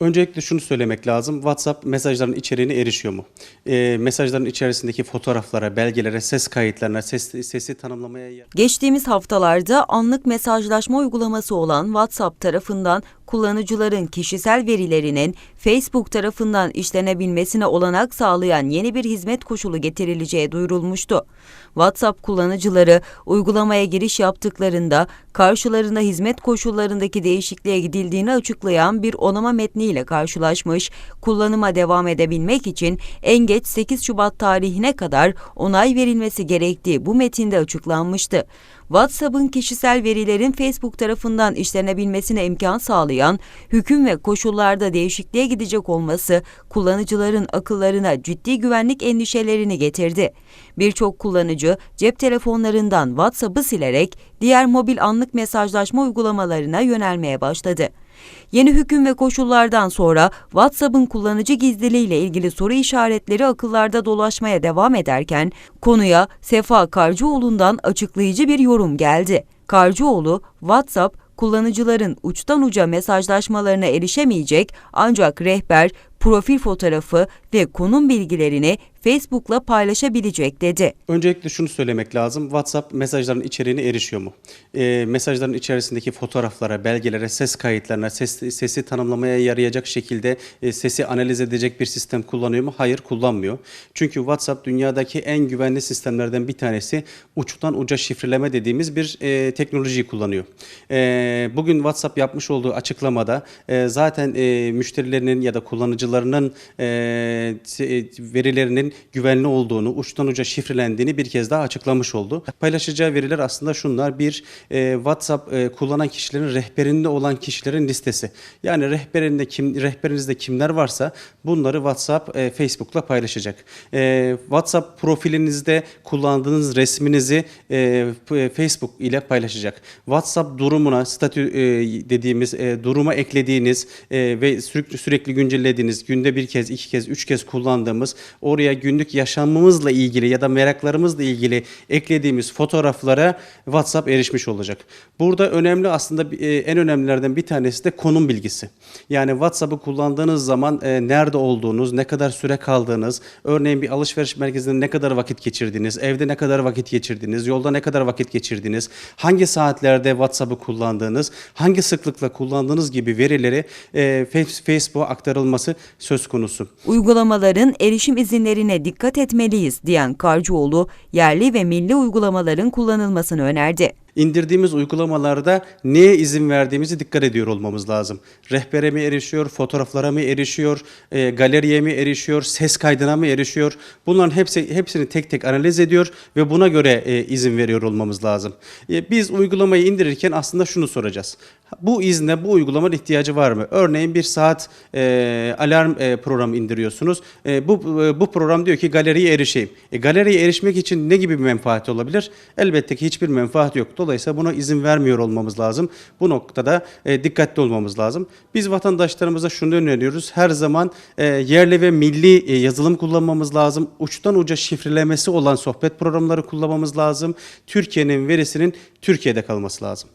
Öncelikle şunu söylemek lazım. WhatsApp mesajların içeriğine erişiyor mu? Ee, mesajların içerisindeki fotoğraflara, belgelere, ses kayıtlarına, ses, sesi tanımlamaya... Geçtiğimiz haftalarda anlık mesajlaşma uygulaması olan WhatsApp tarafından kullanıcıların kişisel verilerinin Facebook tarafından işlenebilmesine olanak sağlayan yeni bir hizmet koşulu getirileceği duyurulmuştu. WhatsApp kullanıcıları uygulamaya giriş yaptıklarında karşılarına hizmet koşullarındaki değişikliğe gidildiğini açıklayan bir onama metniyle karşılaşmış, kullanıma devam edebilmek için en geç 8 Şubat tarihine kadar onay verilmesi gerektiği bu metinde açıklanmıştı. WhatsApp'ın kişisel verilerin Facebook tarafından işlenebilmesine imkan sağlayan hüküm ve koşullarda değişikliğe gidecek olması kullanıcıların akıllarına ciddi güvenlik endişelerini getirdi. Birçok kullanıcı cep telefonlarından WhatsApp'ı silerek diğer mobil anlık mesajlaşma uygulamalarına yönelmeye başladı. Yeni hüküm ve koşullardan sonra WhatsApp'ın kullanıcı gizliliği ile ilgili soru işaretleri akıllarda dolaşmaya devam ederken konuya Sefa Karcıoğlu'ndan açıklayıcı bir yorum geldi. Karcıoğlu, WhatsApp kullanıcıların uçtan uca mesajlaşmalarına erişemeyecek ancak rehber, profil fotoğrafı ve konum bilgilerini Facebook'la paylaşabilecek dedi. Öncelikle şunu söylemek lazım. WhatsApp mesajların içeriğine erişiyor mu? Ee, mesajların içerisindeki fotoğraflara, belgelere, ses kayıtlarına, ses, sesi tanımlamaya yarayacak şekilde e, sesi analiz edecek bir sistem kullanıyor mu? Hayır, kullanmıyor. Çünkü WhatsApp dünyadaki en güvenli sistemlerden bir tanesi uçtan uca şifreleme dediğimiz bir e, teknolojiyi kullanıyor. E, bugün WhatsApp yapmış olduğu açıklamada e, zaten e, müşterilerinin ya da kullanıcılarının e, se- verilerinin güvenli olduğunu, uçtan uca şifrelendiğini bir kez daha açıklamış oldu. Paylaşacağı veriler aslında şunlar. Bir, e, WhatsApp e, kullanan kişilerin rehberinde olan kişilerin listesi. Yani rehberinde kim, rehberinizde kimler varsa bunları WhatsApp, e, Facebook'la paylaşacak. E, WhatsApp profilinizde kullandığınız resminizi e, f- Facebook ile paylaşacak. WhatsApp durumuna, statü e, dediğimiz e, duruma eklediğiniz e, ve sürekli, sürekli güncellediğiniz, günde bir kez, iki kez, üç kez kullandığımız, oraya günlük yaşamımızla ilgili ya da meraklarımızla ilgili eklediğimiz fotoğraflara WhatsApp erişmiş olacak. Burada önemli aslında e, en önemlilerden bir tanesi de konum bilgisi. Yani WhatsApp'ı kullandığınız zaman e, nerede olduğunuz, ne kadar süre kaldığınız, örneğin bir alışveriş merkezinde ne kadar vakit geçirdiniz, evde ne kadar vakit geçirdiniz, yolda ne kadar vakit geçirdiniz, hangi saatlerde WhatsApp'ı kullandığınız, hangi sıklıkla kullandığınız gibi verileri e, Face- Facebook'a aktarılması söz konusu. Uygulamaların erişim izinlerine dikkat etmeliyiz diyen Karcıoğlu, yerli ve milli uygulamaların kullanılmasını önerdi. İndirdiğimiz uygulamalarda neye izin verdiğimizi dikkat ediyor olmamız lazım. Rehbere mi erişiyor, fotoğraflara mı erişiyor, e, galeriye mi erişiyor, ses kaydına mı erişiyor? Bunların hepsi hepsini tek tek analiz ediyor ve buna göre e, izin veriyor olmamız lazım. E, biz uygulamayı indirirken aslında şunu soracağız. Bu izne bu uygulamanın ihtiyacı var mı? Örneğin bir saat e, alarm e, programı indiriyorsunuz. E, bu e, bu program diyor ki galeriye erişeyim. E, galeriye erişmek için ne gibi bir menfaati olabilir? Elbette ki hiçbir menfaat yok. Dolayısıyla buna izin vermiyor olmamız lazım. Bu noktada e, dikkatli olmamız lazım. Biz vatandaşlarımıza şunu öneriyoruz. Her zaman e, yerli ve milli e, yazılım kullanmamız lazım. Uçtan uca şifrelemesi olan sohbet programları kullanmamız lazım. Türkiye'nin verisinin Türkiye'de kalması lazım.